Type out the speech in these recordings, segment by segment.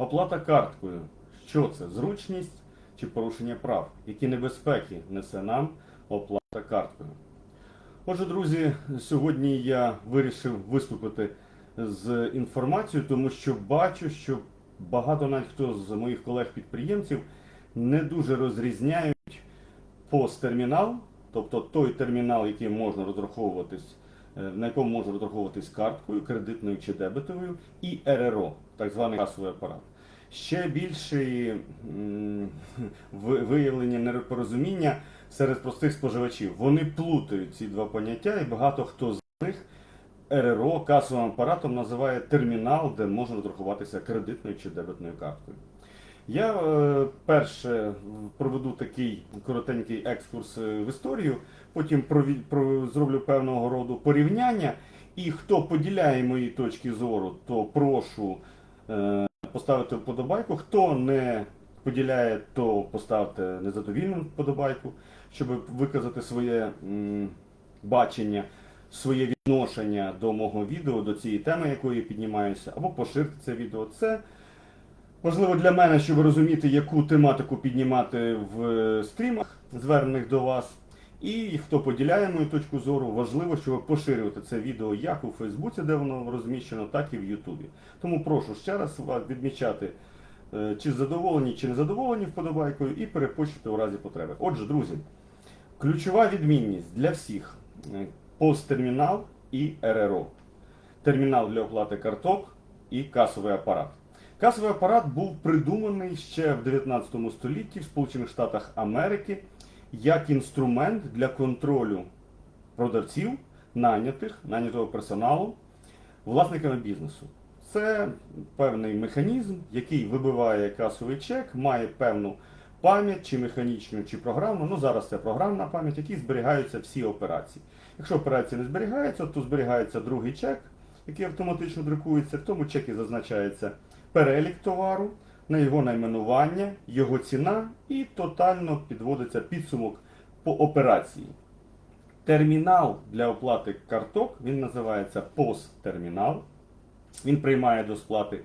Оплата карткою. Що це? Зручність чи порушення прав? Які небезпеки несе нам оплата карткою? Отже, друзі, сьогодні я вирішив виступити з інформацією, тому що бачу, що багато навіть хто з моїх колег-підприємців не дуже розрізняють POS-термінал, тобто той термінал, який можна розраховуватись, е, на якому можна розраховуватись карткою, кредитною чи дебетовою, і РРО, так званий касовий апарат. Ще більше виявлення непорозуміння серед простих споживачів. Вони плутають ці два поняття, і багато хто з них РРО касовим апаратом називає термінал, де можна розрахуватися кредитною чи дебетною карткою. Я е, перше проведу такий коротенький екскурс е, в історію, потім зроблю певного роду порівняння. І хто поділяє мої точки зору, то прошу е, поставити вподобайку. Хто не поділяє, то поставте незадовільну вподобайку, щоб виказати своє бачення, своє відношення до мого відео, до цієї теми, якої я піднімаюся, або поширте це відео. Це важливо для мене, щоб розуміти, яку тематику піднімати в е, стрімах, звернених до вас. І хто поділяє мою точку зору, важливо, щоб поширювати це відео як у Фейсбуці, де воно розміщено, так і в Ютубі. Тому прошу ще раз вас відмічати, е, чи задоволені, чи не задоволені вподобайкою, і перепочити у разі потреби. Отже, друзі, ключова відмінність для всіх е, посттермінал і РРО. Термінал для оплати карток і касовий апарат. Касовий апарат був придуманий ще в 19 столітті в Сполучених Штатах Америки як інструмент для контролю продавців, нанятих, нанятого персоналу, власниками бізнесу. Це певний механізм, який вибиває касовий чек, має певну пам'ять, чи механічну, чи програмну. Ну зараз це програмна пам'ять, в якій зберігаються всі операції. Якщо операція не зберігається, то зберігається другий чек, який автоматично друкується. В тому чекі зазначається перелік товару, на його найменування, його ціна і тотально підводиться підсумок по операції. Термінал для оплати карток, він називається POS-термінал. Він приймає до сплати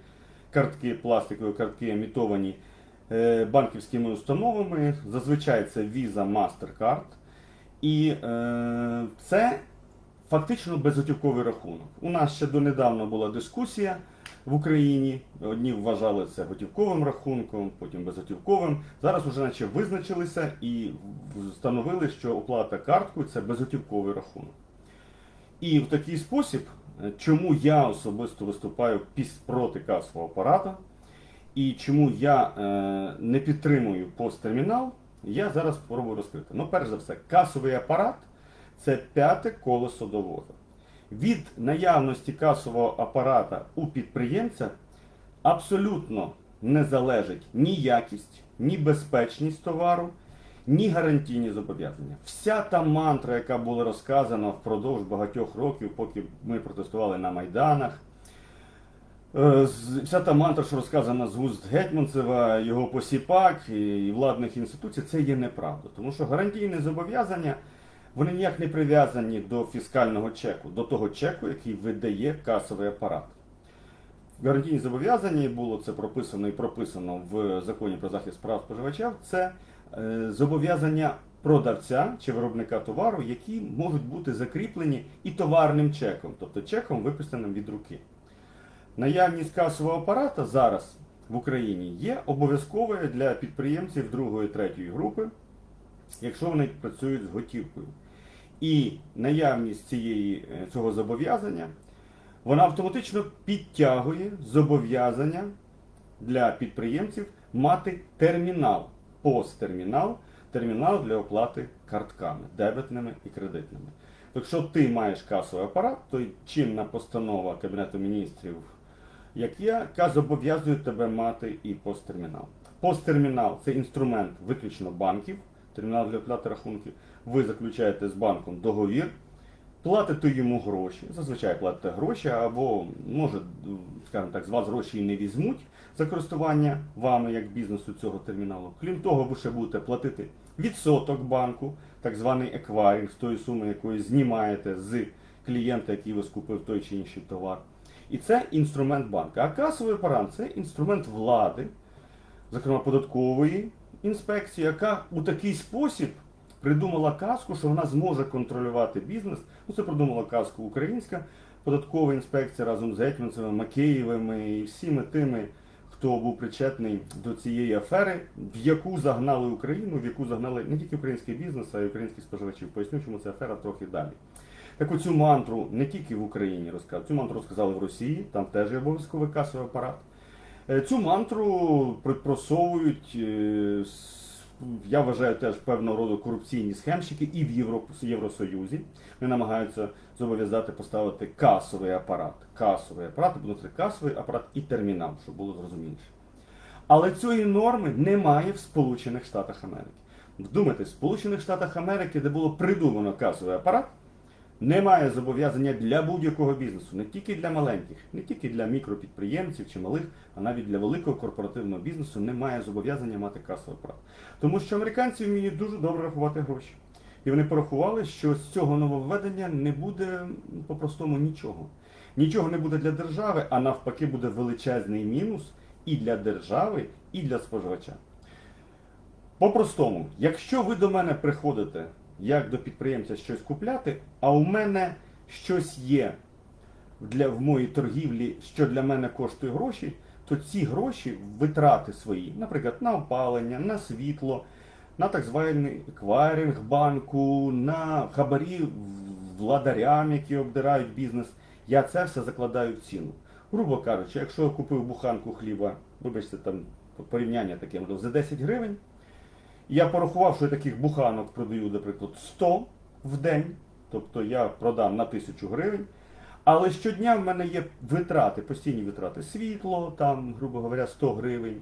картки, пластикові картки, емітовані е, банківськими установами. Зазвичай це Visa, MasterCard. І е, це фактично безготівковий рахунок. У нас ще донедавна була дискусія в Україні. Одні вважали це готівковим рахунком, потім безготівковим. Зараз вже наче визначилися і встановили, що оплата карткою це безготівковий рахунок. І в такий спосіб, е, чому я особисто виступаю проти касового апарата, і чому я е, не підтримую посттермінал, я зараз спробую розкрити. Ну, перш за все, касовий апарат це п'яте колесо до. Від наявності касового апарата у підприємця абсолютно не залежить ні якість, ні безпечність товару, ні гарантійні зобов'язання. Вся та мантра, яка була розказана впродовж багатьох років, поки ми протестували на майданах. е, Вся та мантра, що розказана з вуст Гетьманцева, його посіпак і владних інституцій, це є неправда. Тому що гарантійні зобов'язання вони ніяк не прив'язані до фіскального чеку, до того чеку, який видає касовий апарат. Гарантійні зобов'язання було це прописано і прописано в законі про захист прав споживачів. Це е, зобов'язання продавця чи виробника товару, які можуть бути закріплені і товарним чеком, тобто чеком, виписаним від руки. Наявність касового апарата зараз в Україні є обов'язковою для підприємців другої третьої групи, якщо вони працюють з готівкою. І наявність цієї, е, цього зобов'язання вона автоматично підтягує зобов'язання для підприємців мати термінал, посттермінал, термінал для оплати картками, дебетними і кредитними. Якщо ти маєш касовий апарат, то чинна постанова Кабінету міністрів, як я, яка зобов'язує тебе мати і посттермінал. Посттермінал це інструмент виключно банків, термінал для оплати рахунків. Ви заключаєте з банком договір, платите йому гроші, зазвичай платите гроші, або може, скажімо так, з вас гроші і не візьмуть за користування вами як бізнесу цього терміналу. Крім того, ви ще будете платити відсоток банку, так званий еквайринг, з тої суми, якої знімаєте з клієнта, який ви скупив той чи інший товар. І це інструмент банка. А касовий апарат це інструмент влади, зокрема податкової інспекції, яка у такий спосіб придумала казку, що вона зможе контролювати бізнес. Ну, це придумала казку українська податкова інспекція разом з Гетьманцевими, Макеєвими і всіми тими, хто був причетний до цієї афери, в яку загнали Україну, в яку загнали не тільки український бізнес, а й українських споживачів. Поясню, чому ця афера трохи далі. Так оцю мантру не тільки в Україні розказали, цю мантру розказали в Росії, там теж є обов'язковий касовий апарат. Е, Цю мантру просовують, е, я вважаю, теж певного роду корупційні схемщики і в Євросоюзі. Вони намагаються зобов'язати поставити касовий апарат. Касовий апарат, буде касовий апарат і термінал, щоб було зрозуміліше. Але цієї норми немає в Сполучених Штатах Америки. Вдумайтесь, в Сполучених Штатах Америки, де було придумано касовий апарат, немає зобов'язання для будь-якого бізнесу, не тільки для маленьких, не тільки для мікропідприємців чи малих, а навіть для великого корпоративного бізнесу немає зобов'язання мати касовий апарат. Тому що американці вміють дуже добре рахувати гроші. І вони порахували, що з цього нововведення не буде м, по-простому нічого. Нічого не буде для держави, а навпаки буде величезний мінус і для держави, і для споживача. По-простому, якщо ви до мене приходите як до підприємця щось купляти, а у мене щось є для, в моїй торгівлі, що для мене коштує гроші, то ці гроші, витрати свої, наприклад, на опалення, на світло, на так званий еквайринг банку, на хабарі владарям, які обдирають бізнес, я це все закладаю в ціну. Грубо кажучи, якщо я купив буханку хліба, вибачте, там порівняння таке, за 10 гривень, я порахував, що я таких буханок продаю, наприклад, 100 в день, тобто я продам на 1000 гривень. Але щодня в мене є витрати, постійні витрати. Світло, там, грубо говоря, 100 гривень.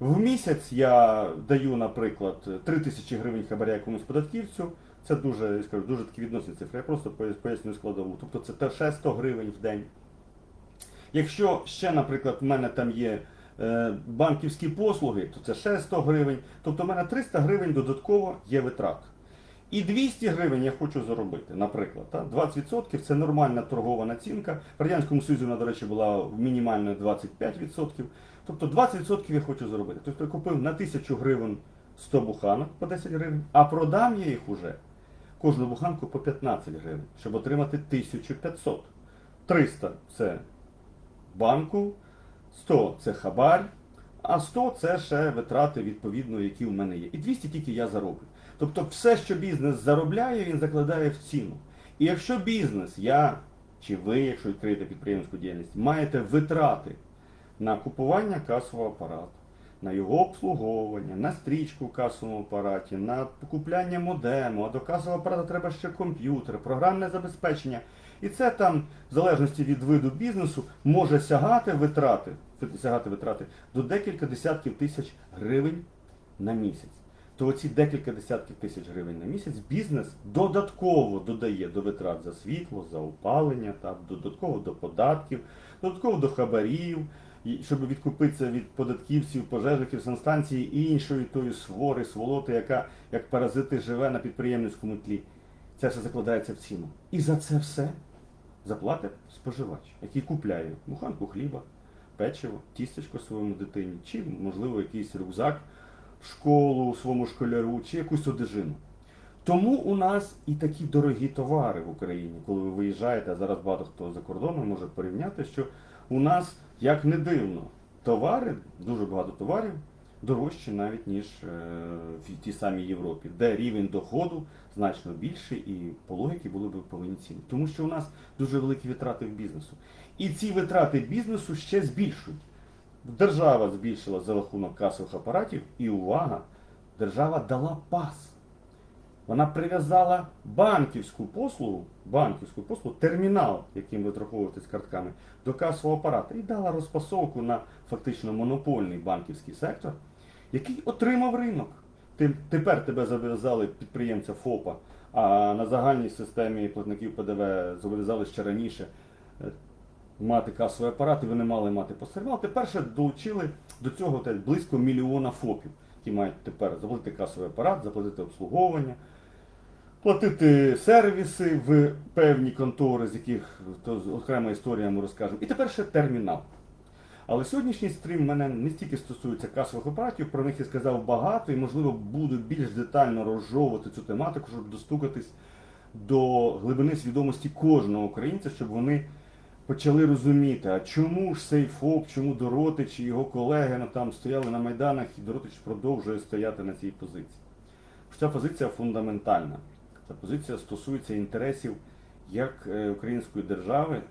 В місяць я даю, наприклад, 3 тисячі гривень хабаря якомусь податківцю. Це дуже, скажу, дуже такі відносні цифри. Я просто пояс- пояснюю складову. Тобто це ще 100 гривень в день. Якщо ще, наприклад, в мене там є банківські послуги, то це ще 100 гривень. Тобто в мене 300 гривень додатково є витрат. І 200 гривень я хочу заробити, наприклад. Та? 20% це нормальна торгова націнка. В Радянському Союзі вона, до речі, була мінімальною 25%. Тобто 20% я хочу заробити. Тобто я купив на 1000 гривень 100 буханок по 10 гривень, а продам я їх уже кожну буханку по 15 гривень, щоб отримати 1500. 300 це банку, 100 це хабар, а 100 це ще витрати, відповідно, які в мене є. І 200 тільки я зароблю. Тобто все, що бізнес заробляє, він закладає в ціну. І якщо бізнес, я чи ви, якщо відкриєте підприємську діяльність, маєте витрати на купування касового апарату, на його обслуговування, на стрічку в касовому апараті, на купляння модему, а до касового апарату треба ще комп'ютер, програмне забезпечення. І це там, в залежності від виду бізнесу, може сягати витрати, сягати витрати до декілька десятків тисяч гривень на місяць. То оці декілька десятків тисяч гривень на місяць бізнес додатково додає до витрат за світло, за опалення, та, додатково до податків, додатково до хабарів, щоб відкупитися від податківців, пожежників, санстанції і іншої тої свори, сволоти, яка як паразити живе на підприємницькому тлі. Це все закладається в ціну. І за це все заплатить споживач, який купляє буханку хліба, печиво, тістечко своєму дитині, чи, можливо, якийсь рюкзак в школу своєму школяру, чи якусь одежину. Тому у нас і такі дорогі товари в Україні, коли ви виїжджаєте, а зараз багато хто за кордоном може порівняти, що у нас, як не дивно, товари, дуже багато товарів, дорожчі навіть, ніж е, в тій самій Європі, де рівень доходу значно більший і по логіки були б повинні ціни. Тому що у нас дуже великі витрати в бізнесу. І ці витрати бізнесу ще збільшують. Держава збільшила за рахунок касових апаратів, і увага, держава дала пас. Вона прив'язала банківську послугу, банківську послугу, термінал, яким ви з картками, до касового апарата і дала розпасовку на фактично монопольний банківський сектор, який отримав ринок. Тепер тебе зобов'язали підприємця ФОПа, а на загальній системі платників ПДВ зобов'язали ще раніше е, мати касовий апарат, і вони мали мати посередньо. Тепер ще долучили до цього близько мільйона ФОПів, які мають тепер заплатити касовий апарат, заплатити обслуговування. Платити сервіси в певні контори, з яких то окрема історія ми розкажемо. І тепер ще термінал. Але сьогоднішній стрім мене не стільки стосується касових оператів, про них я сказав багато і, можливо, буду більш детально розжовувати цю тематику, щоб достукатись до глибини свідомості кожного українця, щоб вони почали розуміти, а чому ж цей ФОП, чому Доротич і його колеги ну, там стояли на Майданах, і Доротич продовжує стояти на цій позиції. Ця позиція фундаментальна. Ця позиція стосується інтересів як е, української держави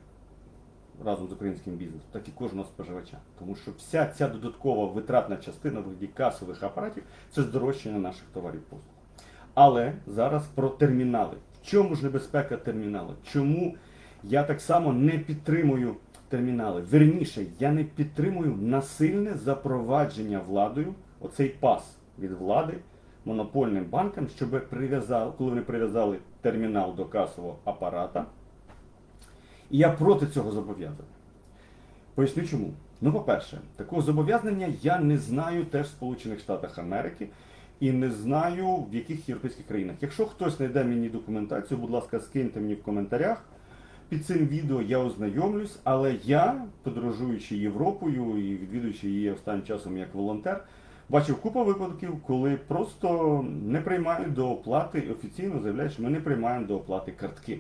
разом з українським бізнесом, так і кожного споживача. Тому що вся ця додаткова витратна частина в вигляді касових апаратів це здорожчання наших товарів послуг. Але зараз про термінали. В чому ж небезпека терміналу? Чому я так само не підтримую термінали? Верніше, я не підтримую насильне запровадження владою оцей пас від влади монопольним банкам, щоб прив'язали, коли вони прив'язали термінал до касового апарата. І я проти цього зобов'язаний. Поясню чому. Ну, по-перше, такого зобов'язання я не знаю теж в Сполучених Штатах Америки і не знаю в яких європейських країнах. Якщо хтось знайде мені документацію, будь ласка, скиньте мені в коментарях. Під цим відео я ознайомлюсь, але я, подорожуючи Європою і відвідуючи її останнім часом як волонтер, бачив купу випадків, коли просто не приймають до оплати, офіційно заявляють, що ми не приймаємо до оплати картки.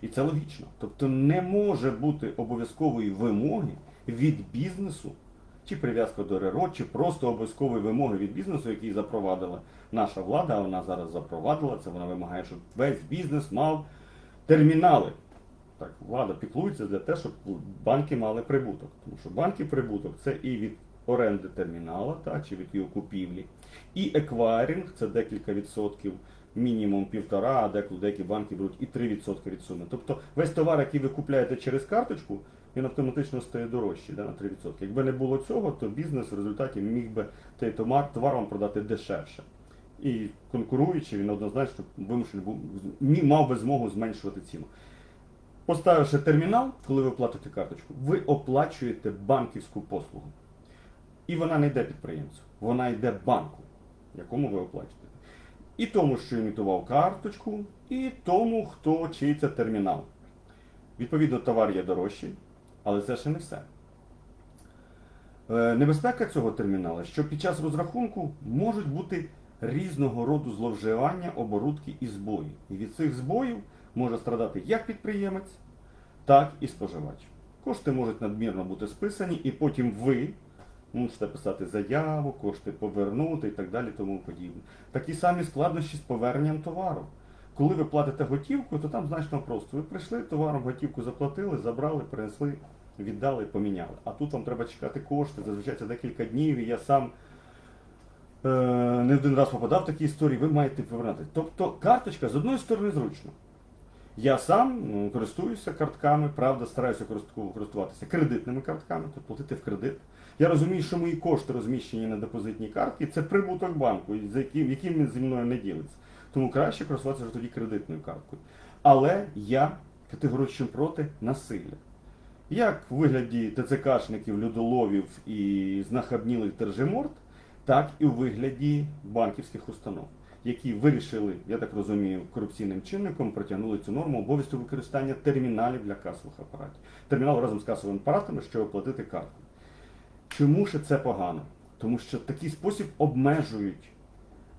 І це логічно. Тобто не може бути обов'язкової вимоги від бізнесу, чи прив'язка до РРО, чи просто обов'язкової вимоги від бізнесу, який запровадила наша влада, а вона зараз запровадила це, вона вимагає, щоб весь бізнес мав термінали. Так, влада піклується для те, щоб банки мали прибуток. Тому що банки прибуток це і від оренди термінала, так, чи від його купівлі, і еквайринг це декілька відсотків, мінімум півтора, а деколи деякі банки беруть і 3% від суми. Тобто весь товар, який ви купляєте через карточку, він автоматично стає дорожчий да, на 3%. Якби не було цього, то бізнес в результаті міг би цей товар, товар вам продати дешевше. І конкуруючи, він однозначно вимушений був мав би змогу зменшувати ціну. Поставивши термінал, коли ви платите карточку, ви оплачуєте банківську послугу. І вона не йде підприємцю, вона йде банку, якому ви оплачуєте. І тому, що імітував карточку, і тому, хто чий це термінал. Відповідно, товар є дорожчий, але це ще не все. Е, Небезпека цього термінала, що під час розрахунку можуть бути різного роду зловживання, оборудки і збої. І від цих збоїв може страдати як підприємець, так і споживач. Кошти можуть надмірно бути списані, і потім ви мусите писати заяву, кошти повернути і так далі, тому подібне. Такі самі складнощі з поверненням товару. Коли ви платите готівку, то там значно просто. Ви прийшли, товаром готівку заплатили, забрали, принесли, віддали, поміняли. А тут вам треба чекати кошти, зазвичай це декілька днів, і я сам е, не один раз попадав в такі історії, ви маєте повернути. Тобто карточка з одної сторони зручно. Я сам користуюся картками, правда, стараюся користуватися кредитними картками, тобто платити в кредит. Я розумію, що мої кошти розміщені на депозитній картці, це прибуток банку, за яким, яким він зі мною не ділиться. Тому краще користуватися вже тоді кредитною карткою. Але я категорично проти насилля. Як в вигляді ТЦКшників, людоловів і знахабнілих держиморд, так і у вигляді банківських установ, які вирішили, я так розумію, корупційним чинником протягнули цю норму обов'язку використання терміналів для касових апаратів. Термінал разом з касовими апаратами, щоб оплатити карткою. Чому ж це погано? Тому що такий спосіб обмежують,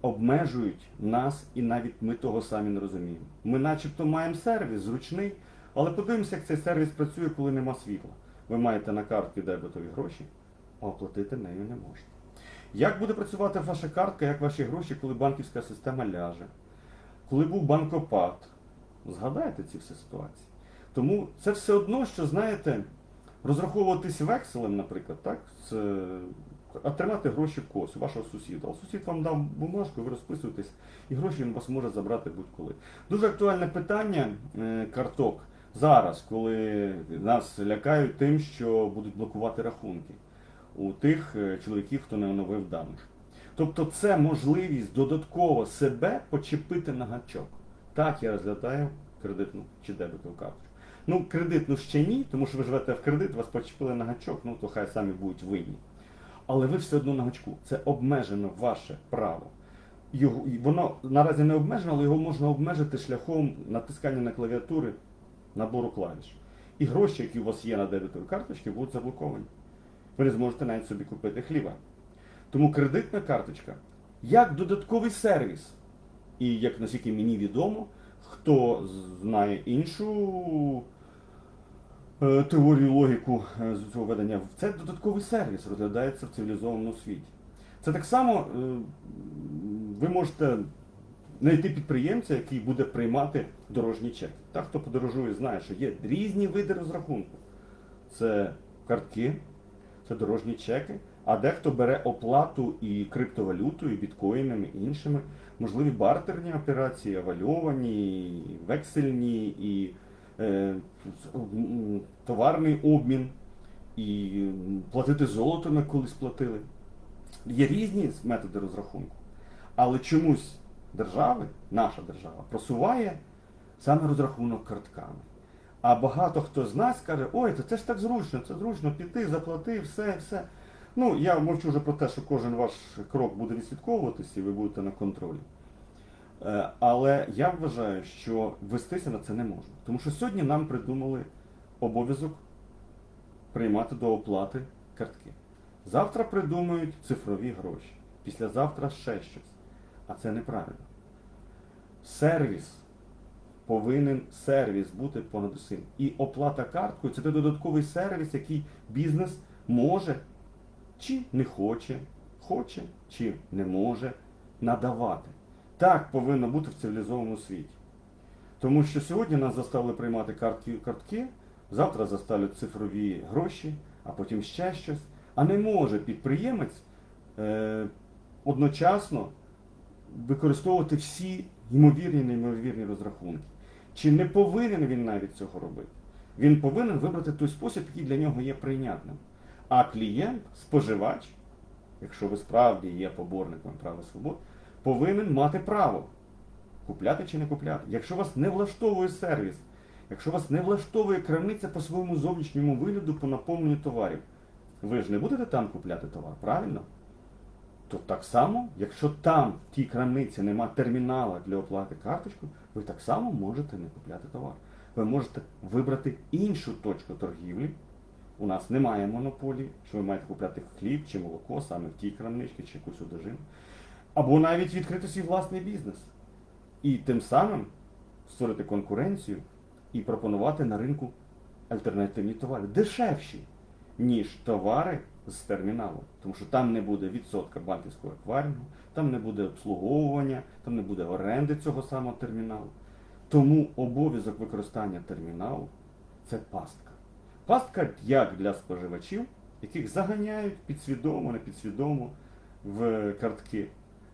обмежують нас і навіть ми того самі не розуміємо. Ми начебто маємо сервіс зручний, але подивимося, як цей сервіс працює, коли нема світла. Ви маєте на картці дебетові гроші, а оплатити нею не можна. Як буде працювати ваша картка, як ваші гроші, коли банківська система ляже? Коли був банкопад? Згадайте ці всі ситуації. Тому це все одно, що, знаєте, розраховуватись векселем, наприклад, так? Це, а тримати гроші в когось, вашого сусіда. А сусід вам дав бумажку, ви розписуєтесь, і гроші він вас може забрати будь-коли. Дуже актуальне питання е, карток зараз, коли нас лякають тим, що будуть блокувати рахунки у тих е, чоловіків, хто не оновив даних. Тобто це можливість додатково себе почепити на гачок. Так я розглядаю кредитну чи дебетову карточку. Ну, кредитну ще ні, тому що ви живете в кредит, вас почепили на гачок, ну то хай самі будуть винні. Але ви все одно на гачку. Це обмежено ваше право його, воно наразі не обмежено, але його можна обмежити шляхом натискання на клавіатури набору клавіш. І гроші, які у вас є на дебетовій карточці, будуть заблоковані. Ви не зможете навіть собі купити хліба. Тому кредитна карточка як додатковий сервіс. І як наскільки мені відомо, хто знає іншу е, теорію логіку е, з цього ведення, це додатковий сервіс розглядається в цивілізованому світі. Це так само е, ви можете знайти підприємця, який буде приймати дорожній чек. Так, хто подорожує, знає, що є різні види розрахунку. Це картки, це дорожні чеки, а дехто бере оплату і криптовалютою, і біткоїнами, і іншими. Можливі бартерні операції, авальовані, вексельні, і е, товарний обмін, і платити золотом, як колись платили. Є різні методи розрахунку. Але чомусь держави, наша держава, просуває саме розрахунок картками. А багато хто з нас каже, ой, це, це ж так зручно, це зручно піти, заплати, все, все. Ну, я мовчу вже про те, що кожен ваш крок буде відслідковуватися і ви будете на контролі. Е, Але я вважаю, що вестися на це не можна. Тому що сьогодні нам придумали обов'язок приймати до оплати картки. Завтра придумають цифрові гроші, післязавтра ще щось. А це неправильно. Сервіс повинен сервіс бути понад усім. І оплата карткою це той додатковий сервіс, який бізнес може чи не хоче, хоче чи не може надавати. Так повинно бути в цивілізованому світі. Тому що сьогодні нас заставили приймати картки, картки, завтра заставлять цифрові гроші, а потім ще щось. А не може підприємець е, одночасно використовувати всі ймовірні і неймовірні розрахунки. Чи не повинен він навіть цього робити? Він повинен вибрати той спосіб, який для нього є прийнятним. А клієнт, споживач, якщо ви справді є поборником права свобод, повинен мати право купляти чи не купляти. Якщо вас не влаштовує сервіс, якщо вас не влаштовує крамниця по своєму зовнішньому вигляду по наповненню товарів, ви ж не будете там купляти товар, правильно? То так само, якщо там в тій крамниці нема термінала для оплати карточкою, ви так само можете не купляти товар. Ви можете вибрати іншу точку торгівлі. У нас немає монополії, що ви маєте купляти хліб чи молоко саме в тій крамничці чи якусь одежину. Або навіть відкрити свій власний бізнес. І тим самим створити конкуренцію і пропонувати на ринку альтернативні товари, дешевші, ніж товари з терміналу. Тому що там не буде відсотка банківського еквайрингу, там не буде обслуговування, там не буде оренди цього самого терміналу. Тому обов'язок використання терміналу це пастка. Пастка як для споживачів, яких заганяють підсвідомо, непідсвідомо в картки.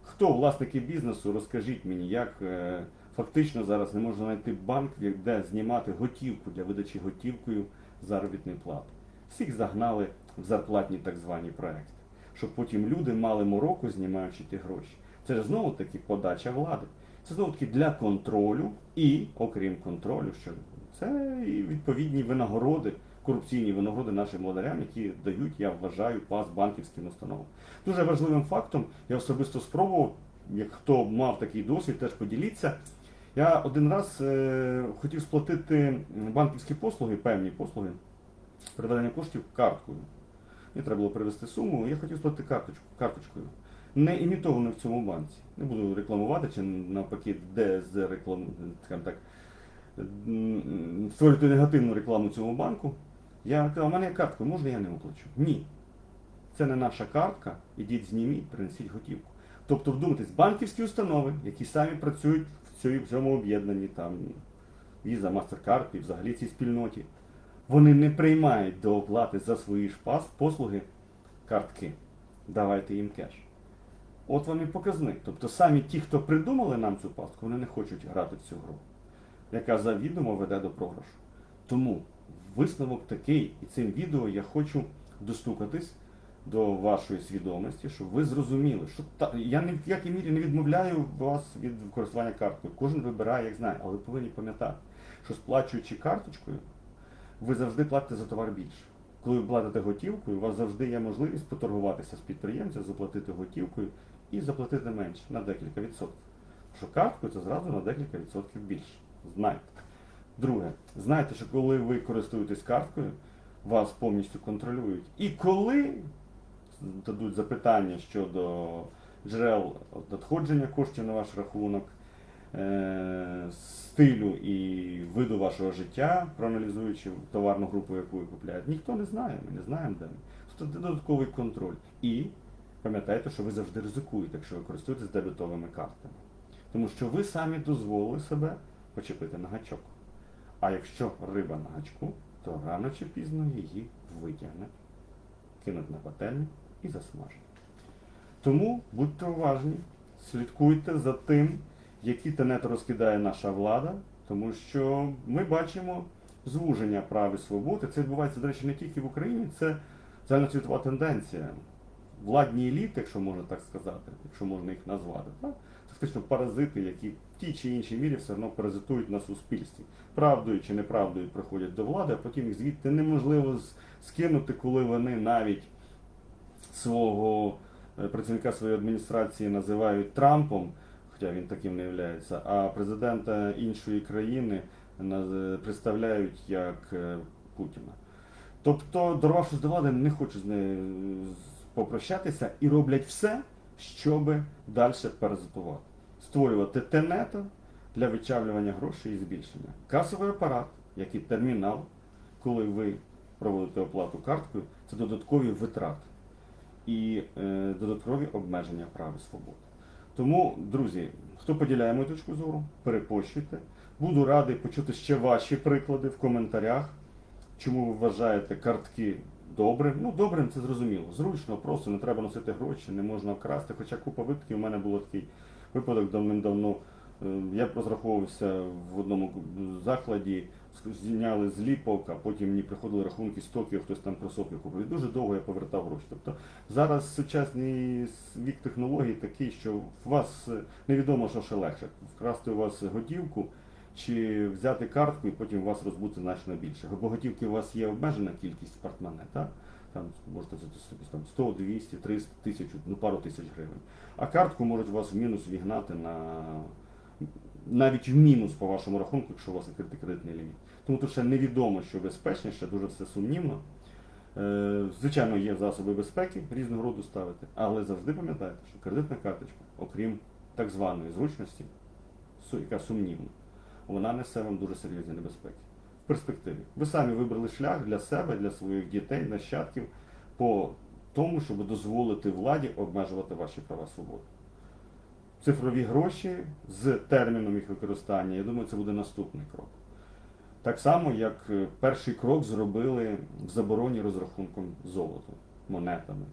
Хто власники бізнесу, розкажіть мені, як е, фактично зараз не можна знайти банк, де знімати готівку для видачі готівкою заробітної плати. Всіх загнали в зарплатні так звані проекти, щоб потім люди мали мороку, знімаючи ті гроші. Це ж знову таки подача влади. Це знову таки для контролю і, окрім контролю, що це і відповідні винагороди, корупційні винагороди нашим владарям, які дають, я вважаю, пас банківським установам. Дуже важливим фактом, я особисто спробував, як хто мав такий досвід, теж поділіться. Я один раз е, хотів сплатити банківські послуги, певні послуги, переведення коштів карткою. Мені треба було привезти суму, я хотів сплатити карточку, карточкою. Не імітовано в цьому банці. Не буду рекламувати, чи навпаки, де з реклам, так, створювати негативну рекламу цьому банку. Я казав, у мене є картка, можна я не оплачу? Ні. Це не наша картка, ідіть зніміть, принесіть готівку. Тобто, вдумайтесь, банківські установи, які самі працюють в цьому об'єднанні, там, Visa, MasterCard і взагалі цій спільноті, вони не приймають до оплати за свої ж послуги картки. Давайте їм кеш. От вам і показник. Тобто самі ті, хто придумали нам цю пастку, вони не хочуть грати в цю гру, яка завідомо веде до програшу. Тому висновок такий, і цим відео я хочу достукатись до вашої свідомості, щоб ви зрозуміли, що та, я ні в якій мірі не відмовляю вас від користування карткою. Кожен вибирає, як знає, але ви повинні пам'ятати, що сплачуючи карточкою, ви завжди платите за товар більше. Коли ви платите готівкою, у вас завжди є можливість поторгуватися з підприємцем, заплатити готівкою і заплатити менше на декілька відсотків. Що карткою це зразу на декілька відсотків більше. Знайте. Друге, знайте, що коли ви користуєтесь карткою, вас повністю контролюють. І коли дадуть запитання щодо джерел надходження коштів на ваш рахунок, стилю і виду вашого життя, проаналізуючи товарну групу, яку ви купляєте, ніхто не знає, ми не знаємо, де ми. Тобто додатковий контроль. І пам'ятайте, що ви завжди ризикуєте, якщо ви користуєтесь дебетовими картами. Тому що ви самі дозволили себе почепити на гачок. А якщо риба на гачку, то рано чи пізно її витягне, кинуть на пательню і засмажить. Тому будьте уважні, слідкуйте за тим, які тенети розкидає наша влада, тому що ми бачимо звуження прав і свобод. І це відбувається, до речі, не тільки в Україні, це загальноцвітова тенденція. Владні еліти, якщо можна так сказати, якщо можна їх назвати, так? це фактично паразити, які в тій чи іншій мірі все одно паразитують на суспільстві. Правдою чи неправдою приходять до влади, а потім їх звідти неможливо скинути, коли вони навіть свого е, працівника своєї адміністрації називають Трампом, хоча він таким не є, а президента іншої країни представляють як е, Путіна. Тобто, дорвавшись до влади, не хочуть з нею попрощатися і роблять все, щоб далі паразитувати. Створювати тенета для вичавлювання грошей і збільшення. Касовий апарат, як і термінал, коли ви проводите оплату карткою, це додаткові витрати і е, додаткові обмеження прав і свобод. Тому, друзі, хто поділяє мою точку зору, перепощуйте. Буду радий почути ще ваші приклади в коментарях, чому ви вважаєте картки добрим. Ну, добрим це зрозуміло. Зручно, просто не треба носити гроші, не можна вкрасти. Хоча купа випадків у мене було такий випадок давним-давно. Е, Я розраховувався в одному закладі, зняли зліпок, а потім мені приходили рахунки з Токіо, хтось там про соки купив. Дуже довго я повертав гроші. Тобто зараз сучасний вік технологій такий, що в вас е, невідомо, що ще легше. Вкрасти у вас готівку чи взяти картку і потім у вас розбути значно більше. Бо готівки у вас є обмежена кількість в портмоне, так? Там можете там 100, 200, 300, тисячу, ну пару тисяч гривень. А картку можуть вас в мінус вігнати на навіть в мінус по вашому рахунку, якщо у вас відкритий кредитний ліміт. Тому тут ще невідомо, що безпечніше, дуже все сумнівно. Е, Звичайно, є засоби безпеки різного роду ставити, але завжди пам'ятайте, що кредитна карточка, окрім так званої зручності, яка сумнівна, вона несе вам дуже серйозні небезпеки. В перспективі. Ви самі вибрали шлях для себе, для своїх дітей, нащадків по тому, щоб дозволити владі обмежувати ваші права свободи. Цифрові гроші з терміном їх використання, я думаю, це буде наступний крок. Так само, як е, перший крок зробили в забороні розрахунком золотом, монетами.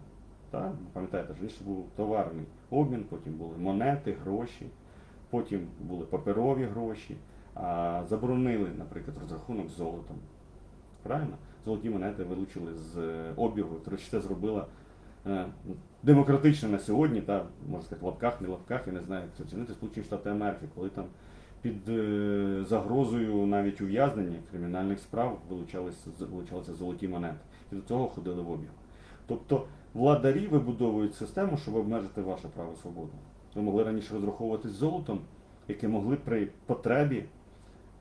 Так? Пам'ятаєте, раніше був товарний обмін, потім були монети, гроші, потім були паперові гроші, а заборонили, наприклад, розрахунок золотом. Правильно? Золоті монети вилучили з е, обігу. Коротше, це зробила демократично на сьогодні, та, можна сказати, в лапках, не лапках, я не знаю, як це оцінити, Сполучені Штати Америки, коли там під е, загрозою навіть ув'язнення кримінальних справ вилучалися, вилучалися золоті монети. І до цього ходили в обіг. Тобто владарі вибудовують систему, щоб обмежити ваше право свободу. Ви могли раніше розраховуватись золотом, яке могли при потребі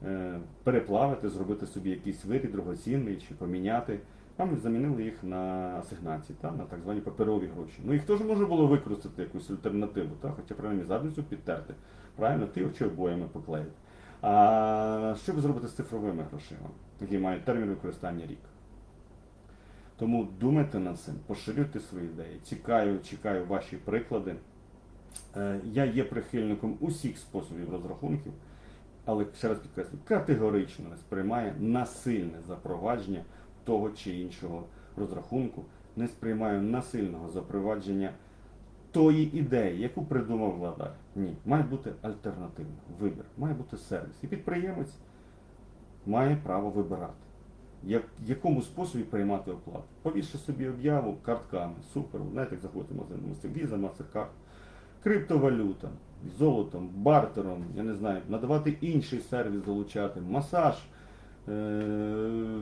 е, переплавити, зробити собі якийсь виріб дорогоцінний чи поміняти. Ми замінили їх на асигнації, та, на так звані паперові гроші. Ну їх теж можна було використати якусь альтернативу, та, хоча принаймні задницю підтерти. Правильно, ти чи обоями поклеїти. А що ви зробите з цифровими грошима, які мають термін використання рік? Тому думайте над цим, поширюйте свої ідеї. Чекаю, чекаю ваші приклади. Е, Я є прихильником усіх способів розрахунків, але ще раз підкреслю, категорично не сприймає насильне запровадження того чи іншого розрахунку, не сприймаю насильного запровадження тої ідеї, яку придумав владар. Ні, має бути альтернативна, вибір, має бути сервіс. І підприємець має право вибирати, як, якому способі приймати оплату. Повісши собі об'яву картками, супер, знаєте, як заходите в магазин, Visa, MasterCard, криптовалюта, золотом, бартером, я не знаю, надавати інший сервіс, залучати, масаж,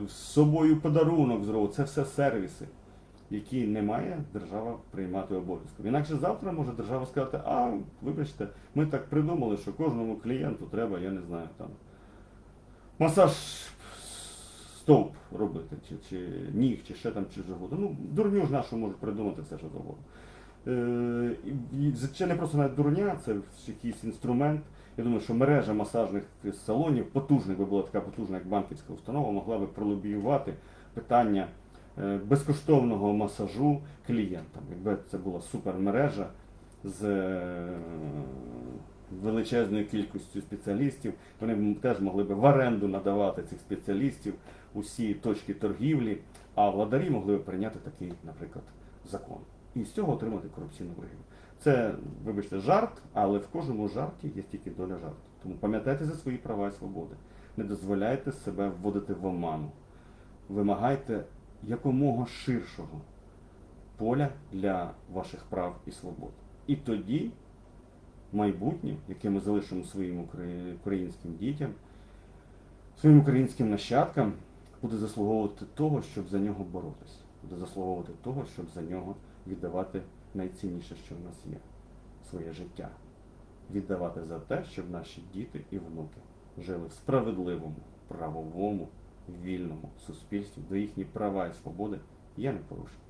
з собою подарунок зробити, це все сервіси. які не має держава приймати обов'язком. Інакше завтра може держава сказати, а вибачте, ми так придумали, що кожному клієнту треба, я не знаю, там масаж стовп робити, чи, чи ніг, чи ще там, чи завгодно. Ну, дурню ж нашу можуть придумати все, що завгодно. Е, Це не просто навіть дурня, це якийсь інструмент. Я думаю, що мережа масажних салонів потужних би була така потужна, як банківська установа, могла би пролобіювати питання е, безкоштовного масажу клієнтам. Якби це була супермережа з е, величезною кількістю спеціалістів, вони б теж могли б в оренду надавати цих спеціалістів усі точки торгівлі, а владарі могли б прийняти такий, наприклад, закон. І з цього отримати корупційну вигоду. Це, вибачте, жарт, але в кожному жарті є тільки доля жарту. Тому пам'ятайте за свої права і свободи. Не дозволяйте себе вводити в оману. Вимагайте якомога ширшого поля для ваших прав і свобод. І тоді майбутнє, яке ми залишимо своїм українським дітям, своїм українським нащадкам, буде заслуговувати того, щоб за нього боротися, буде заслуговувати того, щоб за нього віддавати найцінніше, що в нас є своє життя. Віддавати за те, щоб наші діти і внуки жили в справедливому, правовому, вільному суспільстві, де їхні права і свободи є непорушені.